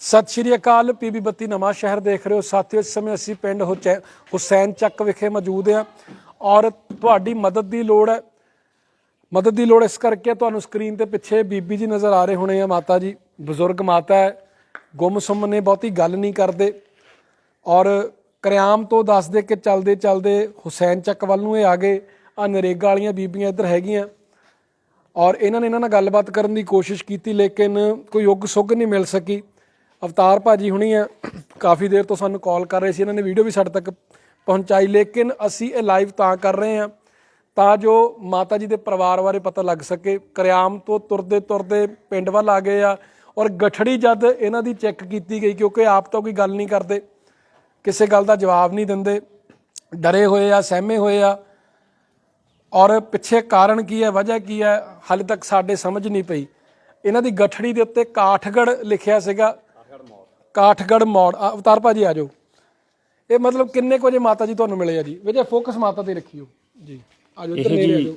ਸਤਿ ਸ਼੍ਰੀ ਅਕਾਲ, ਪੀਬੀ ਬੱਤੀ ਨਵਾਂ ਸ਼ਹਿਰ ਦੇਖ ਰਹੇ ਹੋ। ਸਾਥੀਓ, ਇਸ ਸਮੇਂ ਅਸੀਂ ਪਿੰਡ ਹੁਚੈ- ਹੁਸੈਨ ਚੱਕ ਵਿਖੇ ਮੌਜੂਦ ਹਾਂ ਔਰ ਤੁਹਾਡੀ ਮਦਦ ਦੀ ਲੋੜ ਹੈ। ਮਦਦ ਦੀ ਲੋੜ ਇਸ ਕਰਕੇ ਤੁਹਾਨੂੰ ਸਕਰੀਨ ਤੇ ਪਿੱਛੇ ਬੀਬੀ ਜੀ ਨਜ਼ਰ ਆ ਰਹੇ ਹੋਣੇ ਆ, ਮਾਤਾ ਜੀ, ਬਜ਼ੁਰਗ ਮਾਤਾ ਹੈ। ਗੁੰਮਸੁੰਮ ਨੇ ਬਹੁਤੀ ਗੱਲ ਨਹੀਂ ਕਰਦੇ ਔਰ ਕਰਿਆਮ ਤੋਂ ਦੱਸਦੇ ਕਿ ਚੱਲਦੇ, ਚਲਦੇ ਹੁਸੈਨ ਚੱਕ ਵੱਲ ਨੂੰ ਇਹ ਆ ਗਏ। ਆ ਨਰੇਗਾ ਵਾਲੀਆਂ ਬੀਬੀਆਂ ਇੱਧਰ ਹੈਗੀਆਂ ਔਰ ਇਹਨਾਂ ਨੇ ਇਹਨਾਂ ਨਾਲ ਗੱਲਬਾਤ ਕਰਨ ਦੀ ਕੋਸ਼ਿਸ਼ ਕੀਤੀ, ਲੇਕਿਨ ਕੋਈ ਯੁੱਗ ਸੁੱਗ ਨਹੀਂ ਮਿਲ ਸਕੀ। ਅਵਤਾਰ ਭਾਜੀ ਹੁਣੀ ਆ, ਕਾਫੀ ਦੇਰ ਤੋਂ ਸਾਨੂੰ ਕਾਲ ਕਰ ਰਹੇ ਸੀ, ਇਹਨਾਂ ਨੇ ਵੀਡੀਓ ਵੀ ਸਾਡੇ ਤੱਕ ਪਹੁੰਚਾਈ, ਲੇਕਿਨ ਅਸੀਂ ਇਹ ਲਾਈਵ ਤਾਂ ਕਰ ਰਹੇ ਹਾਂ, ਤਾਂ ਜੋ ਮਾਤਾ ਜੀ ਦੇ ਪਰਿਵਾਰ ਬਾਰੇ ਪਤਾ ਲੱਗ ਸਕੇ, ਕਰਿਆਮ ਤੋਂ ਤੁਰਦੇ ਤੁਰਦੇ ਪਿੰਡ ਵੱਲ ਆ ਗਏ ਆ, ਔਰ ਗਠੜੀ ਜਦ ਇਹਨਾਂ ਦੀ ਚੈੱਕ ਕੀਤੀ ਗਈ, ਕਿਉਂਕਿ ਆਪ ਤਾਂ ਕੋਈ ਗੱਲ ਨਹੀਂ ਕਰਦੇ, ਕਿਸੇ ਗੱਲ ਦਾ ਜਵਾਬ ਨਹੀਂ ਦਿੰਦੇ, ਡਰੇ ਹੋਏ ਆ, ਸਹਿਮੇ ਹੋਏ ਆ, ਔਰ ਪਿੱਛੇ ਕਾਰਨ ਕੀ ਹੈ, ਵਜ੍ਹਾ ਕੀ ਹੈ, ਹਾਲੇ ਤੱਕ ਸਾਡੇ ਸਮਝ ਨਹੀਂ ਪਈ, ਇਹਨਾਂ ਦੀ ਗਠੜੀ ਦੇ ਉੱਤੇ ਕਾਠਗੜ ਲਿਖਿਆ ਸੀਗਾ ਕਾਠਗੜ ਮੋੜ। ਆ, ਅਵਤਾਰ ਭਾਜੀ ਆ ਜਾਓ। ਇਹ ਮਤਲਬ ਕਿੰਨੇ ਕੁ ਵਜੇ ਮਾਤਾ ਜੀ ਤੁਹਾਨੂੰ ਮਿਲੇ ਆ ਜੀ? ਵਜੇ ਫੋਕਸ ਮਾਤਾ ਤੇ ਰੱਖਿਓ। ਜੀ ਆ ਜਾਓ ਇੱਧਰ ਇਹ ਨੇੜੇ ਆ ਜੀ ਜਾਓ।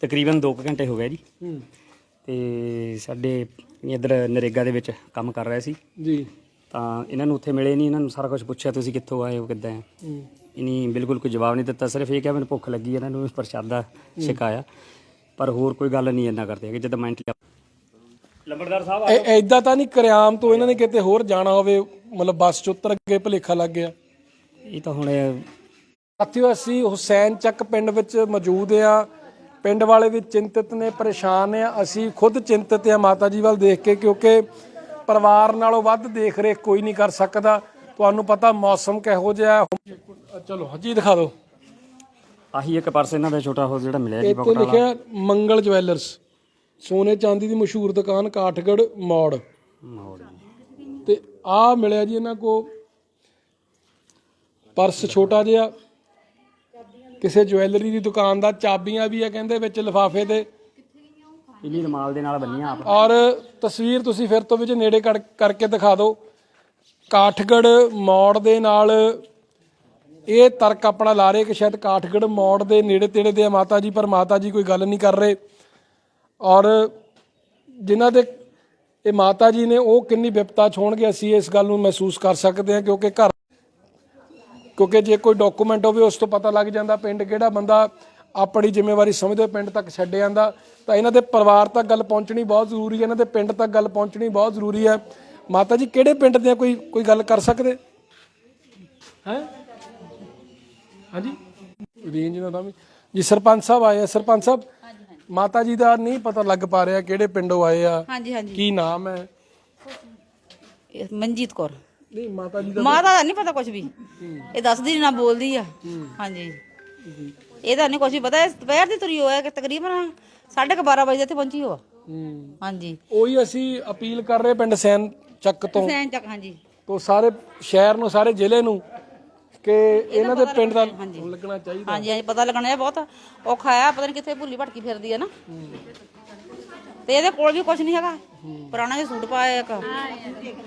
ਤਕਰੀਬਨ 2 ਘੰਟੇ ਹੋ ਗਏ ਜੀ। ਹੂੰ। ਤੇ ਸਾਡੇ ਇੱਧਰ ਨਰੇਗਾ ਦੇ ਵਿੱਚ ਕੰਮ ਕਰ ਰਹੇ ਸੀ। ਜੀ। ਤਾਂ ਇਹਨਾਂ ਨੂੰ ਉੱਥੇ ਮਿਲੇ ਨਹੀਂ ਇਹਨਾਂ ਨੂੰ ਸਾਰਾ ਕੁਝ ਪੁੱਛਿਆ ਤੁਸੀਂ ਕਿੱਥੋਂ ਆਏ ਹੋ ਕਿੱਦਾਂ ਹੈ? ਹੂੰ। ਇਨੀ ਬਿਲਕੁਲ ਕੋਈ ਜਵਾਬ ਨਹੀਂ ਦਿੱਤਾ। ਸਿਰਫ ਇਹ ਕਿਹਾ ਮੈਨੂੰ ਭੁੱਖ ਲੱਗੀ ਹੈ, ਇਹਨਾਂ ਨੂੰ ਪ੍ਰਸ਼ਾਦਾ ਛਕਾਇਆ। ਪਰ ਹੋਰ ਕੋਈ ਗੱਲ ਨਹੀਂ ਇੰਨਾ ਕਰਦੇ ਹੈਗੇ ਜਦੋਂ ਮੈਂਟਲੀ ਲੰਬੜਦਾਰ ਸਾਹਿਬ ਇਹ ਐਦਾਂ ਤਾਂ ਨਹੀਂ ਕਰਿਆਮ ਤੋਂ ਇਹਨਾਂ ਨੇ ਕਿਤੇ ਹੋਰ ਜਾਣਾ ਹੋਵੇ ਮਤਲਬ ਬੱਸ ਚ ਉਤਰ ਕੇ ਭਲੇਖਾ ਲੱਗ ਗਿਆ। ਇਹ ਤਾਂ ਹੁਣ ਇਹ ਸਾਥੀਓ ਅਸੀਂ ਹੁਸੈਨ ਚੱਕ ਪਿੰਡ ਵਿੱਚ ਮੌਜੂਦ ਆ। ਪਿੰਡ ਵਾਲੇ ਵੀ ਚਿੰਤਿਤ ਨੇ ਪਰੇਸ਼ਾਨ ਆ ਅਸੀਂ ਖੁਦ ਚਿੰਤਿਤ ਆ ਮਾਤਾ ਜੀ ਵੱਲ ਦੇਖ ਕੇ ਕਿਉਂਕਿ ਪਰਿਵਾਰ ਨਾਲੋਂ ਵੱਧ ਦੇਖ ਰੇਖ ਕੋਈ ਨਹੀਂ ਕਰ ਸਕਦਾ। ਤੁਹਾਨੂੰ ਪਤਾ ਮੌਸਮ ਕਿਹੋ ਜਿਹਾ ਹੈ। ਚਲੋ ਹਜੀ ਦਿਖਾ ਦਿਓ। ਆਹੀ ਇੱਕ ਪਰਸ ਇਹਨਾਂ ਦਾ ਛੋਟਾ ਹੋ ਜਿਹੜਾ ਮਿਲਿਆ ਜੀ ਇੱਥੇ ਪਕੜਾ ਲਿਖਿਆ ਮੰਗਲ ਜਵੈਲਰਸ। ਸੋਨੇ ਚਾਂਦੀ ਦੀ ਮਸ਼ਹੂਰ ਦੁਕਾਨ ਕਾਠਗੜ ਮੋੜ। ਮੋੜ ਤੇ ਆ ਮਿਲਿਆ ਜੀ ਇਹਨਾਂ ਕੋ ਪਰਸ ਛੋਟਾ ਜਿਹਾ। ਕਿਸੇ ਜਵੈਲਰੀ ਦੀ ਦੁਕਾਨ ਦਾ ਚਾਬੀਆਂ ਵੀ ਆ ਕਹਿੰਦੇ ਵਿੱਚ ਲਿਫਾਫੇ ਦੇ। ਪੀਲੀ ਰਮਾਲ ਦੇ ਨਾਲ ਬੰਨੀਆਂ ਆਪ। ਔਰ ਤਸਵੀਰ ਤੁਸੀਂ ਫਿਰ ਤੋਂ ਵਿੱਚ ਨੇੜੇ ਕਰ- ਕਰਕੇ ਦਿਖਾ ਦਿਓ। ਕਾਠਗੜ ਮੋੜ ਦੇ ਨਾਲ ਇਹ ਤਰਕ ਆਪਣਾ ਲਾ ਰਹੇ ਕਿ ਸ਼ਾਇਦ ਕਾਠਗੜ ਮੋੜ ਦੇ ਨੇੜੇ ਤੇੜੇ ਦੇ ਮਾਤਾ ਜੀ ਪਰ ਮਾਤਾ ਜੀ ਕੋਈ ਗੱਲ ਨਹੀਂ ਕਰ ਰਹੇ। ਔਰ ਜਿਨ੍ਹਾਂ ਦੇ ਇਹ ਮਾਤਾ ਜੀ ਨੇ ਉਹ ਕਿੰਨੀ ਵਿਪਤਾ ਚ ਹੋਣਗੇ ਅਸੀਂ ਇਸ ਗੱਲ ਨੂੰ ਮਹਿਸੂਸ ਕਰ ਸਕਦੇ ਹਾਂ ਕਿਉਂਕਿ ਘਰ ਕਿਉਂਕਿ ਜੇ ਕੋਈ ਡਾਕੂਮੈਂਟ ਹੋਵੇ, ਉਸ ਤੋਂ ਪਤਾ ਲੱਗ ਜਾਂਦਾ ਪਿੰਡ ਕਿਹੜਾ ਬੰਦਾ ਆਪਣੀ ਜ਼ਿੰਮੇਵਾਰੀ ਸਮਝਦੇ ਹੋਏ ਪਿੰਡ ਤੱਕ ਛੱਡ ਜਾਂਦਾ। ਤਾਂ ਇਹਨਾਂ ਦੇ ਪਰਿਵਾਰ ਤੱਕ ਗੱਲ ਪਹੁੰਚਣੀ ਬਹੁਤ ਜ਼ਰੂਰੀ ਹੈ, ਇਹਨਾਂ ਦੇ ਪਿੰਡ ਤੱਕ ਗੱਲ ਪਹੁੰਚਣੀ ਬਹੁਤ ਜ਼ਰੂਰੀ ਹੈ। ਮਾਤਾ ਜੀ, ਕਿਹੜੇ ਪਿੰਡ ਦੇ ਕੋਈ ਕੋਈ ਗੱਲ ਕਰ ਸਕਦੇ? ਹੈ? ਹਾਂਜੀ? ਰੇਂਜ ਦਾ ਨਾਮ ਜੀ, ਸਰਪੰਚ ਸਾਹਿਬ ਆਏ ਆ। ਸਰਪੰਚ ਸਾਹਿਬ ਮਾਤਾ ਜੀ ਦਾ ਨਹੀਂ ਪਤਾ ਲੱਗ ਪਾ ਰਿਹਾ ਕਿਹੜੇ ਪਿੰਡੋਂ ਆਏ ਆ ਹਾਂਜੀ ਹਾਂਜੀ। ਕੀ ਨਾਮ ਹੈ? ਇਹ ਮਨਜੀਤ ਕੌਰ। ਨਹੀਂ ਮਾਤਾ ਜੀ ਦਾ ਮਾਤਾ ਦਾ ਨਹੀਂ ਪਤਾ ਕੁਝ ਵੀ। ਇਹ ਦੱਸਦੀ ਨੀ ਨਾ ਬੋਲਦੀ ਆ। ਹਾਂਜੀ। ਇਹਦਾ ਨਹੀਂ ਕੁਝ ਵੀ ਪਤਾ। ਇਹ ਦੁਪਹਿਰ ਦੀ ਤੁਰੀ ਹੋਇਆ ਕਿ ਤਕਰੀਬਨ 12:30 ਵਜੇ ਇੱਥੇ ਪਹੁੰਚੀ ਹੋ ਹੂੰ। ਹਾਂਜੀ। ਉਹੀ ਅਸੀਂ ਅਪੀਲ ਕਰ ਰਹੇ ਪਿੰਡ ਸੈਨ ਚੱਕ ਤੋਂ। ਸੈਨ ਚੱਕ ਹਾਂਜੀ। ਤੋਂ ਸਾਰੇ ਸ਼ਹਿਰ ਨੂੰ ਸਾਰੇ ਜ਼ਿਲ੍ਹੇ ਨੂੰ ਕਿ ਇਹਨਾਂ ਦੇ ਪਿੰਡ ਦਾ ਲੱਗਣਾ ਚਾਹੀਦਾ। ਹਾਂਜੀ ਹਾਂਜੀ ਪਤਾ ਲੱਗਣਾ ਇਹ ਬਹੁਤ। ਔਖਾ ਆ ਪਤਾ ਨਹੀਂ ਕਿੱਥੇ ਭੁੱਲੀ ਭਟਕੀ ਫਿਰਦੀ ਆ ਨਾ। ਤੇ ਇਹਦੇ ਕੋਲ ਵੀ ਕੁਝ ਨਹੀਂ ਹੈਗਾ। ਪੁਰਾਣਾ ਜਿਹਾ ਸੂਟ ਪਾਇਆ ਇੱਕ।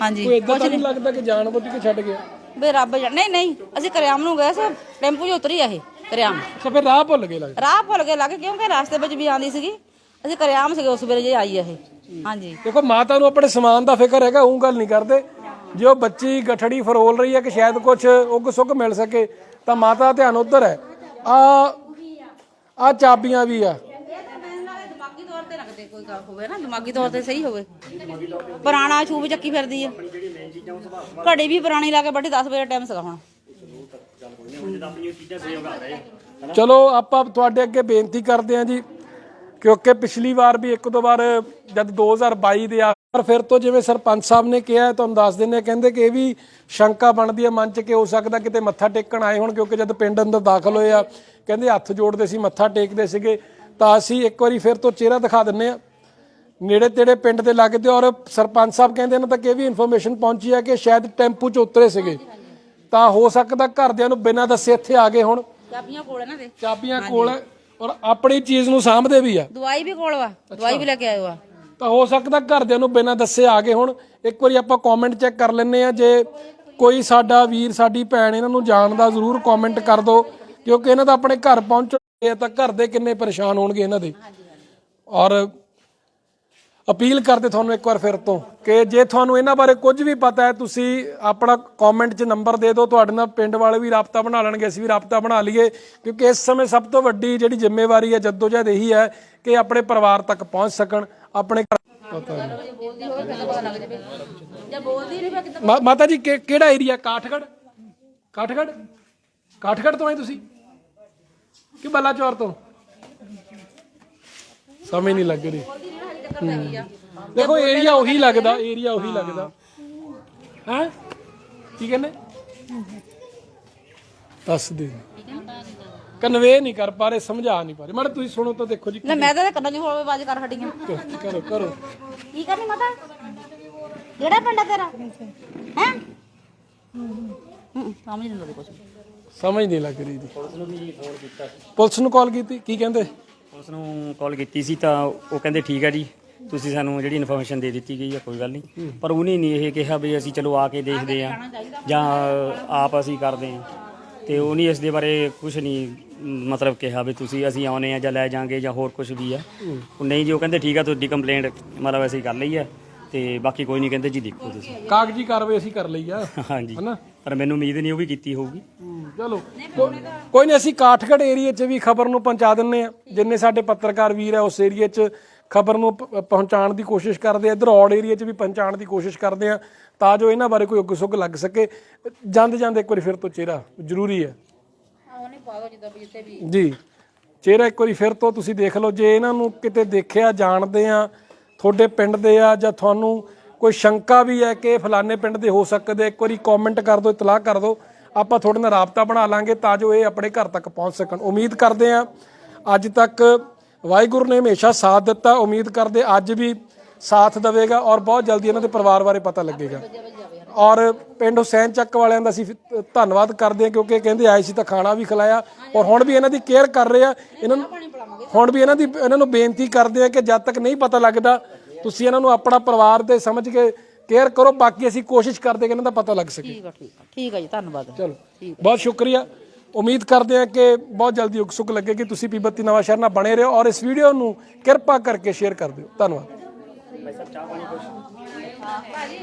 ਹਾਂਜੀ। ਕੋਈ ਇਦਾਂ ਤਾਂ ਨਹੀਂ। ਲੱਗਦਾ ਕਿ ਜਾਣ ਬੁੱਝ ਕੇ ਛੱਡ ਗਿਆ? ਬੇ ਰੱਬ ਜਾਣੇ। ਨਹੀਂ ਨਹੀਂ ਅਸੀਂ ਕਰਿਆਮ ਨੂੰ ਗਏ ਸੀ ਟੈਂਪੂ 'ਚ ਉਤਰੀ ਆ ਇਹ ਕਰਿਆਮ। ਅੱਛਾ ਫਿਰ ਰਾਹ ਭੁੱਲ ਗਏ ਲੱਗਦਾ। ਰਾਹ ਭੁੱਲ ਗਏ ਲੱਗ ਕਿਉਂਕਿ ਰਾਸਤੇ ਵਿੱਚ ਵੀ ਆਂਦੀ ਸੀਗੀ। ਅਸੀਂ ਕਰਿਆਮ ਸੀਗੇ ਉਸ ਵੇਲੇ ਜੇ ਆਈ ਆ ਇਹ। ਹਾਂਜੀ। ਦੇਖੋ ਮਾਤਾ ਨੂੰ ਆਪਣੇ ਸਮਾਨ ਦਾ ਫਿਕਰ ਹੈਗਾ ਉਹ ਗੱਲ ਨਹੀਂ ਕਰਦੇ। ਜੇ ਉਹ ਬੱਚੀ ਗਠੜੀ ਫਰੋਲ ਰਹੀ ਹੈ ਕਿ ਸ਼ਾਇਦ ਕੁਝ ਉੱਗ ਸੁੱਗ ਮਿਲ ਸਕੇ ਤਾਂ ਮਾਤਾ ਧਿਆਨ ਉਧਰ ਹੈ। ਆ ਆ ਚਾਬੀਆਂ ਵੀ ਆ। ਦਿਮਾਗੀ ਤੌਰ ਤੇ ਰੱਖਦੇ ਕੋਈ ਗੱਲ ਹੋਵੇ ਨਾ ਦਿਮਾਗੀ ਤੌਰ ਤੇ ਸਹੀ ਹੋਵੇ। ਪੁਰਾਣਾ ਛੂਬ ਚੱਕੀ ਫਿਰਦੀ ਆ। ਘੜੀ ਵੀ ਪੁਰਾਣੀ ਲਾ ਕੇ ਬੈਠੀ 10 ਵਜੇ ਟਾਈਮ ਸੀਗਾ ਹੁਣ। ਚਲੋ ਆਪਾਂ ਤੁਹਾਡੇ ਅੱਗੇ ਬੇਨਤੀ ਕਰਦੇ ਹਾਂ ਜੀ। ਕਿਉਂਕਿ ਪਿਛਲੀ ਵਾਰ ਵੀ ਇੱਕ ਦੋ ਵਾਰ ਜਦ 2022 ਦੇ ਆ ਪਰ ਫਿਰ ਤੋਂ ਜਿਵੇਂ ਸਰਪੰਚ ਸਾਹਿਬ ਨੇ ਕਿਹਾ ਤੁਹਾਨੂੰ ਦੱਸ ਦਿੰਦੇ ਕਹਿੰਦੇ ਕਿ ਇਹ ਵੀ ਸ਼ੰਕਾ ਬਣਦੀ ਹੈ ਮਨ ਚ ਕਿ ਹੋ ਸਕਦਾ ਕਿਤੇ ਮੱਥਾ ਟੇਕਣ ਆਏ ਹੋਣ ਕਿਉਂਕਿ ਜਦ ਪਿੰਡ ਅੰਦਰ ਦਾਖਲ ਹੋਏ ਆ ਕਹਿੰਦੇ ਹੱਥ ਜੋੜਦੇ ਸੀ ਮੱਥਾ ਟੇਕਦੇ ਸੀਗੇ ਤਾਂ ਅਸੀਂ ਇੱਕ ਵਾਰੀ ਫਿਰ ਤੋਂ ਚਿਹਰਾ ਦਿਖਾ ਦਿੰਨੇ ਆ ਨੇੜੇ ਤੇੜੇ ਪਿੰਡ ਦੇ ਲੱਗਦੇ ਔਰ ਸਰਪੰਚ ਸਾਹਿਬ ਕਹਿੰਦੇ ਇਹਨਾਂ ਤੱਕ ਇਹ ਵੀ ਇਨਫੋਰਮੇਸ਼ਨ ਪਹੁੰਚੀ ਹੈ ਕਿ ਸ਼ਾਇਦ ਟੈਂਪੂ 'ਚ ਉਤਰੇ ਸੀਗੇ। ਤਾਂ ਹੋ ਸਕਦਾ ਘਰਦਿਆਂ ਨੂੰ ਬਿਨਾਂ ਦੱਸੇ ਇੱਥੇ ਆ ਗਏ ਹੁਣ। ਚਾਬੀਆਂ ਕੋਲ ਇਹਨਾਂ ਦੇ? ਚਾਬੀਆਂ ਕੋਲ। ਔਰ ਆਪਣੀ ਚੀਜ਼ ਨੂੰ ਸਾਂਭਦੇ ਵੀ ਆ। ਦਵਾਈ ਵੀ ਕੋਲ ਵਾ ਦਵਾਈ ਵੀ ਲੈ ਕੇ ਆਇਓ ਆ। ਤਾਂ ਹੋ ਸਕਦਾ ਘਰਦਿਆਂ ਨੂੰ ਬਿਨਾਂ ਦੱਸੇ ਆ ਗਏ ਹੁਣ। ਇੱਕ ਵਾਰੀ ਆਪਾਂ ਕਮੈਂਟ ਚੈੱਕ ਕਰ ਲੈਂਦੇ ਆ ਜੇ ਕੋਈ ਸਾਡਾ ਵੀਰ ਸਾਡੀ ਭੈਣ ਇਹਨਾਂ ਨੂੰ ਜਾਣਦਾ ਜ਼ਰੂਰ ਕਮੈਂਟ ਕਰ ਦਿਓ। ਕਿਉਂਕਿ ਇਹਨਾਂ ਦਾ ਆਪਣੇ ਘਰ ਪਹੁੰਚੇ ਤਾਂ ਘਰ ਦੇ ਕਿੰਨੇ ਪਰੇਸ਼ਾਨ ਹੋਣਗੇ ਇਹਨਾਂ ਦੇ। ਔਰ ਅਪੀਲ ਕਰਦੇ ਤੁਹਾਨੂੰ ਇੱਕ ਵਾਰ ਫਿਰ ਤੋਂ ਕਿ ਜੇ ਤੁਹਾਨੂੰ ਇਹਨਾਂ ਬਾਰੇ ਕੁਝ ਵੀ ਪਤਾ ਹੈ ਤੁਸੀਂ ਆਪਣਾ ਕਮੈਂਟ 'ਚ ਨੰਬਰ ਦੇ ਦਿਓ ਤੁਹਾਡੇ ਨਾਲ ਪਿੰਡ ਵਾਲੇ ਵੀ ਰਾਬਤਾ ਬਣਾ ਲੈਣਗੇ ਅਸੀਂ ਵੀ ਰਾਬਤਾ ਬਣਾ ਲਈਏ ਕਿਉਂਕਿ ਇਸ ਸਮੇਂ ਸਭ ਤੋਂ ਵੱਡੀ ਜਿਹੜੀ ਜ਼ਿੰਮੇਵਾਰੀ ਹੈ ਜਦੋਜਹਿਦ ਇਹੀ ਹੈ ਕਿ ਆਪਣੇ ਪਰਿਵਾਰ ਤੱਕ ਪਹੁੰਚ ਸਕਣ ਆਪਣੇ ਮਾਤਾ ਜੀ ਕਿਹੜਾ ਏਰੀਆ ਕਾਠਗੜ ਕਾਠਗੜ ਕਾਠਗੜ ਤੋਂ ਆਏ ਤੁਸੀਂ? ਕਿ ਬਲਾਚੌਰ ਤੋਂ? ਸਮਝ ਨਹੀਂ ਲੱਗ ਰਹੀ। ਚੱਕਰ ਆ। ਦੇਖੋ ਏਰੀਆ ਉਹੀ ਲੱਗਦਾ ਏਰੀਆ ਉਹੀ ਲੱਗਦਾ। ਹੈ? ਕੀ ਕਹਿੰਦੇ? ਦੱਸ ਦੇ। ਕਨਵੇ ਨਹੀਂ ਕਰ ਪਾ ਰਹੇ ਸਮਝਾ ਨਹੀਂ ਪਾ ਰਹੇ। ਮਾੜਾ ਤੁਸੀਂ ਸੁਣੋ ਤਾਂ ਦੇਖੋ ਜੀ ਲੈ ਮੈਂ ਤਾਂ ਕੰਨਾਂ 'ਚ ਹੋਵੇ ਬਾਜ ਕਰ ਹਟੀਆਂ ਕਰੋ ਕਰੋ ਕੀ ਕਰਨੀ ਮਾਤਾ? ਕਿਹੜਾ ਪਿੰਡ ਆ ਤੇਰਾ? ਹੈ? ਸਮਝ ਨਹੀਂ ਲੱਗਦੀ ਕੁਛ ਸਮਝ ਨਹੀਂ ਲੱਗ ਰਹੀ ਜੀ। ਪੁਲਿਸ ਨੂੰ ਕਾਲ ਕੀਤੀ ਕੀ ਕਹਿੰਦੇ? ਉਸ ਨੂੰ ਕਾਲ ਕੀਤੀ ਸੀ ਤਾਂ ਉਹ ਕਹਿੰਦੇ ਠੀਕ ਹੈ ਜੀ ਤੁਸੀਂ ਸਾਨੂੰ ਜਿਹੜੀ ਇਨਫੋਰਮੇਸ਼ਨ ਦੇ ਦਿੱਤੀ ਗਈ ਹੈ ਕੋਈ ਗੱਲ ਨਹੀਂ। ਪਰ ਉਹਨੇ ਨਹੀਂ ਇਹ ਕਿਹਾ ਵੀ ਅਸੀਂ ਚਲੋ ਆ ਕੇ ਦੇਖਦੇ ਆ ਜਾਂ ਆਪ ਅਸੀਂ ਕਰਦੇ ਆ ਤੇ ਉਹਨੇ ਇਸ ਦੇ ਬਾਰੇ ਕੁਝ ਨਹੀਂ ਮਤਲਬ ਕਿਹਾ ਵੀ ਤੁਸੀਂ ਅਸੀਂ ਆਉਨੇ ਆ ਜਾਂ ਲੈ ਜਾਾਂਗੇ ਜਾਂ ਹੋਰ ਕੁਝ ਵੀ ਆ। ਉਹ ਨਹੀਂ ਜੀ ਉਹ ਕਹਿੰਦੇ ਠੀਕ ਆ ਤੁਹਾਡੀ ਕੰਪਲੇਂਟ ਮਤਲਬ ਅਸੀਂ ਕਰ ਲਈ ਹੈ ਤੇ ਬਾਕੀ ਕੋਈ ਨਹੀਂ ਕਹਿੰਦੇ ਜੀ ਦੇਖੋ ਤੁਸੀਂ। ਕਾਗਜ਼ੀ ਕਾਰਵਾਈ ਅਸੀਂ ਕਰ ਲਈ ਆ ਹਾਂਜੀ। ਹਨਾ? ਪਰ ਮੈਨੂੰ ਉਮੀਦ ਨਹੀਂ ਉਹ ਵੀ ਕੀਤੀ ਹੋਊਗੀ। ਚਲੋ। ਕੋ- ਕੋਈ ਨਹੀਂ ਅਸੀਂ ਕਾਠਗੜ ਏਰੀਆ 'ਚ ਵੀ ਖਬਰ ਨੂੰ ਪਹੁੰਚਾ ਦਿੰਨੇ ਆ ਜਿੰਨੇ ਸਾਡੇ ਪੱਤਰਕਾਰ ਵੀਰ ਆ ਉਸ ਏਰੀਆ 'ਚ ਖਬਰ ਨੂੰ ਪ- ਪਹੁੰਚਾਉਣ ਦੀ ਕੋਸ਼ਿਸ਼ ਕਰਦੇ ਆ। ਇਧਰ ਔੜ ਏਰੀਆ 'ਚ ਵੀ ਪਹੁੰਚਾਉਣ ਦੀ ਕੋਸ਼ਿਸ਼ ਕਰਦੇ ਆ ਤਾਂ ਜੋ ਇਹਨਾਂ ਬਾਰੇ ਕੋਈ ਉੱਗ ਸੁੱਗ ਲੱਗ ਸਕੇ। ਜਾਂਦੇ ਜਾਂਦੇ ਇੱਕ ਵਾਰੀ ਫਿਰ ਤੋਂ ਚਿਹਰਾ ਜ਼ਰੂਰੀ ਹੈ। ਉਹਨੇ ਪਾਗਲ ਜਿੱਦਾਂ ਵੀ ਜਿੱਥੇ ਵੀ। ਜੀ। ਚਿਹਰਾ ਇੱਕ ਵਾਰੀ ਫਿਰ ਤੋਂ ਤੁਸੀਂ ਦੇਖ ਲਓ। ਜੇ ਇਹਨਾਂ ਨੂੰ ਕਿਤੇ ਦੇਖਿਆ ਜਾਣਦੇ ਆ ਤੁਹਾਡੇ ਪਿੰਡ ਦੇ ਆ ਜਾਂ ਤੁਹਾਨੂੰ ਕੋਈ ਸ਼ੰਕਾ ਵੀ ਹੈ ਕਿ ਇਹ ਫਲਾਣੇ ਪਿੰਡ ਦੇ ਹੋ ਸਕਦੇ, ਇੱਕ ਵਾਰੀ ਕਮੈਂਟ ਕਰ ਦਿਓ, ਇਤਲਾਹ ਕਰ ਦਿਓ। ਆਪਾਂ ਤੁਹਾਡੇ ਨਾਲ ਰਾਬਤਾ ਬਣਾ ਲਾਂਗੇ ਤਾਂ ਜੋ ਇਹ ਆਪਣੇ ਘਰ ਤੱਕ ਪਹੁੰਚ ਸਕਣ। ਉਮੀਦ ਕਰਦੇ ਆ ਅੱਜ ਤੱਕ ਵਾਹਿਗੁਰੂ ਨੇ ਹਮੇਸ਼ਾ ਸਾਥ ਦਿੱਤਾ। ਉਮੀਦ ਕਰਦੇ ਅੱਜ ਵੀ ਸਾਥ ਦੇਵੇਗਾ ਔਰ ਬਹੁਤ ਜਲਦੀ ਇਹਨਾਂ ਦੇ ਪਰਿਵਾਰ ਬਾਰੇ ਪਤਾ ਲੱਗੇਗਾ। ਔਰ ਪਿੰਡ ਹੁਸੈਨ ਚੱਕ ਵਾਲਿਆਂ ਦਾ ਅਸੀਂ ਧੰਨਵਾਦ ਕਰਦੇ ਹਾਂ ਕਿਉਂਕਿ ਇਹ ਕਹਿੰਦੇ ਆਏ ਸੀ ਤਾਂ ਖਾਣਾ ਵੀ ਖਿਲਾਇਆ ਔਰ ਹੁਣ ਵੀ ਇਹਨਾਂ ਦੀ ਕੇਅਰ ਕਰ ਰਹੇ ਆ। ਇਹਨਾਂ ਨੂੰ ਹੁਣ ਵੀ ਇਹਨਾਂ ਦੀ ਇਹਨਾਂ ਨੂੰ ਬੇਨਤੀ ਕਰਦੇ ਆ ਕਿ ਜਦ ਤੱਕ ਨਹੀਂ ਪਤਾ ਲੱਗਦਾ ਤੁਸੀਂ ਇਹਨਾਂ ਨੂੰ ਆਪਣਾ ਪਰਿਵਾਰ ਦੇ ਸਮਝ ਕੇ ਕੇਅਰ ਕਰੋ ਬਾਕੀ ਅਸੀਂ ਕੋਸ਼ਿਸ਼ ਕਰਦੇ ਕਿ ਇਹਨਾਂ ਦਾ ਪਤਾ ਲੱਗ ਸਕੇ। ਠੀਕ ਆ ਠੀਕ ਆ ਠੀਕ ਆ ਜੀ ਧੰਨਵਾਦ। ਚਲੋ ਬਹੁਤ ਸ਼ੁਕਰੀਆ। ਉਮੀਦ ਕਰਦੇ ਹਾਂ ਕਿ ਬਹੁਤ ਜਲਦੀ ਉਕਸੁਕ ਲੱਗੇਗੀ ਤੁਸੀਂ ਪੀਬਤੀ ਨਵਾਂ ਸ਼ਹਿਰ ਨਾਲ ਬਣੇ ਰਹੋ ਔਰ ਇਸ ਵੀਡੀਓ ਨੂੰ ਕਿਰਪਾ ਕਰਕੇ ਸ਼ੇਅਰ ਕਰ ਦਿਓ। ਧੰਨਵਾਦ। ਭਾਜੀ